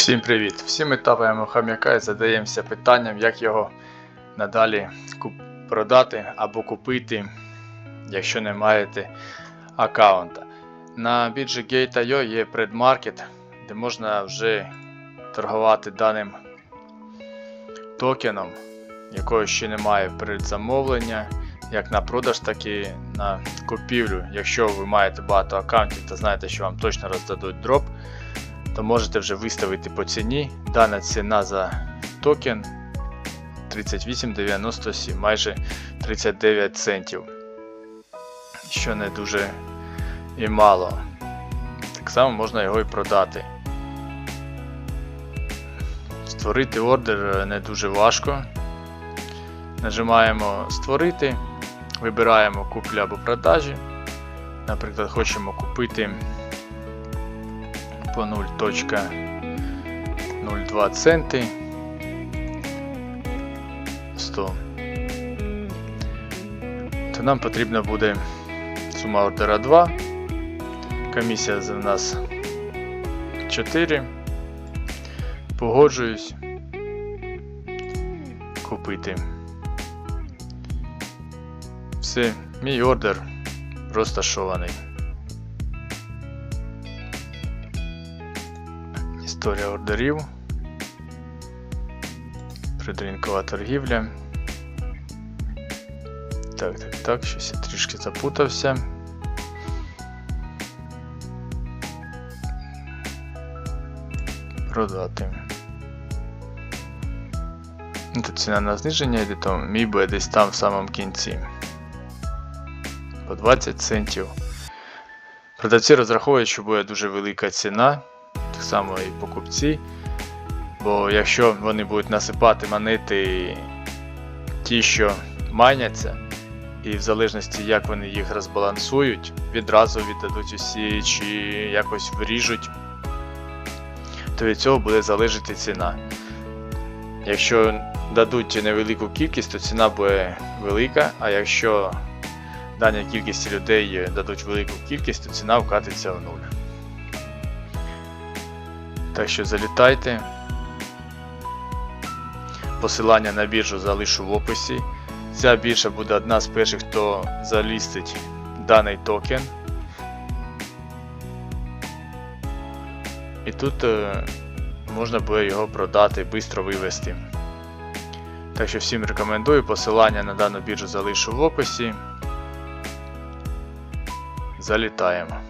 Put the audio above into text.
Всім привіт! Всі ми тапаємо хам'яка і задаємося питанням, як його надалі продати або купити, якщо не маєте аккаунта. На біржі Gate.io є предмаркет, де можна вже торгувати даним токеном, якого ще немає предзамовлення, як на продаж, так і на купівлю. Якщо ви маєте багато аккаунтів та знаєте, що вам точно роздадуть дроп, то можете вже виставити по ціні. Дана ціна за токен 38,97, майже 39 центів. Що не дуже і мало. Так само можна його і продати. Створити ордер не дуже важко. Нажимаємо Створити, вибираємо купля або продажі. Наприклад, хочемо купити по 0.02 центи. 100 то нам потрібна буде сума ордера 2 комісія за нас 4 погоджуюсь. Купити. Все, мій ордер розташований Історія ордерів. Придрінкова торгівля. Так, так, так, щось я трішки запутався. Продати. Ну, Тут ціна на зниження йде, то мій буде десь там в самому кінці. По 20 центів. Продавці розраховують, що буде дуже велика ціна так само і покупці. Бо якщо вони будуть насипати монети ті, що майняться, і в залежності як вони їх розбалансують, відразу віддадуть усі чи якось вріжуть, то від цього буде залежати ціна. Якщо дадуть невелику кількість, то ціна буде велика, а якщо даній кількості людей дадуть велику кількість, то ціна вкатиться в нуль. Так що залітайте. Посилання на біржу залишу в описі. Ця біржа буде одна з перших, хто залістить даний токен. І тут е, можна буде його продати, швидко вивести. Так що всім рекомендую, посилання на дану біржу залишу в описі. Залітаємо.